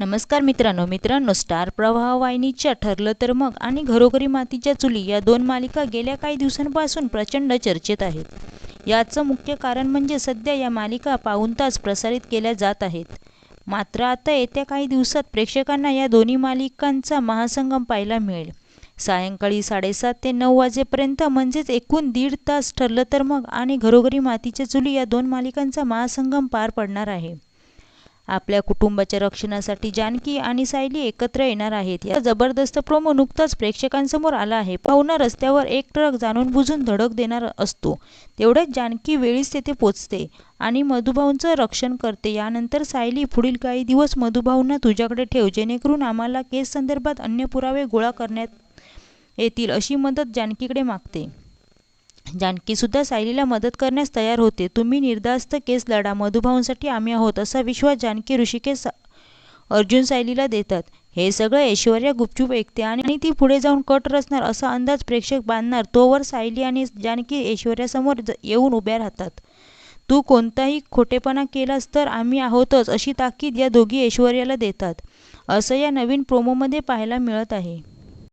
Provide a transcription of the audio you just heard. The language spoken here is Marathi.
नमस्कार मित्रांनो मित्रांनो स्टार प्रवाह वाहिनीच्या ठरलं तर मग आणि घरोघरी मातीच्या चुली या दोन मालिका गेल्या काही दिवसांपासून प्रचंड चर्चेत आहेत. याचं मुख्य कारण म्हणजे सध्या या मालिका पाऊण तास प्रसारित केल्या जात आहेत. मात्र आता येत्या काही दिवसात प्रेक्षकांना या दोन्ही मालिकांचा महासंगम पाहायला मिळेल. सायंकाळी साडेसात ते नऊ वाजेपर्यंत म्हणजेच एकूण दीड तास ठरलं तर मग आणि घरोघरी मातीच्या चुली या दोन मालिकांचा महासंगम पार पडणार आहे. आपल्या कुटुंबाच्या रक्षणासाठी जानकी आणि सायली एकत्र येणार आहेत. या जबरदस्त प्रोमो नुकताच प्रेक्षकांसमोर आला आहे. पाहुणा रस्त्यावर एक ट्रक जाणून बुजून धडक देणार असतो. तेवढ्याच जानकी वेळीच तेथे पोचते आणि मधुभाऊंचं रक्षण करते. यानंतर सायली पुढील काही दिवस मधुभाऊंना तुझ्याकडे ठेव जेणेकरून आम्हाला केस संदर्भात अन्य पुरावे गोळा करण्यात येतील अशी मदत जानकीकडे मागते. जानकीसुद्धा सायलीला मदत करण्यास तयार होते. तुम्ही निर्धास्त केस लढा. मधुभाऊंसाठी आम्ही आहोत असा विश्वास जानकी ऋषिकेश अर्जुन सायलीला देतात. हे सगळं ऐश्वर्या गुपचूप ऐकते आणि ती पुढे जाऊन कट रचणार असा अंदाज प्रेक्षक बांधणार. तोवर सायली आणि जानकी ऐश्वर्यासमोर येऊन उभ्या राहतात. तू कोणताही खोटेपणा केलास तर आम्ही आहोतच अशी ताकीद या दोघी ऐश्वर्याला देतात. असं या नवीन प्रोमोमध्ये पाहायला मिळत आहे.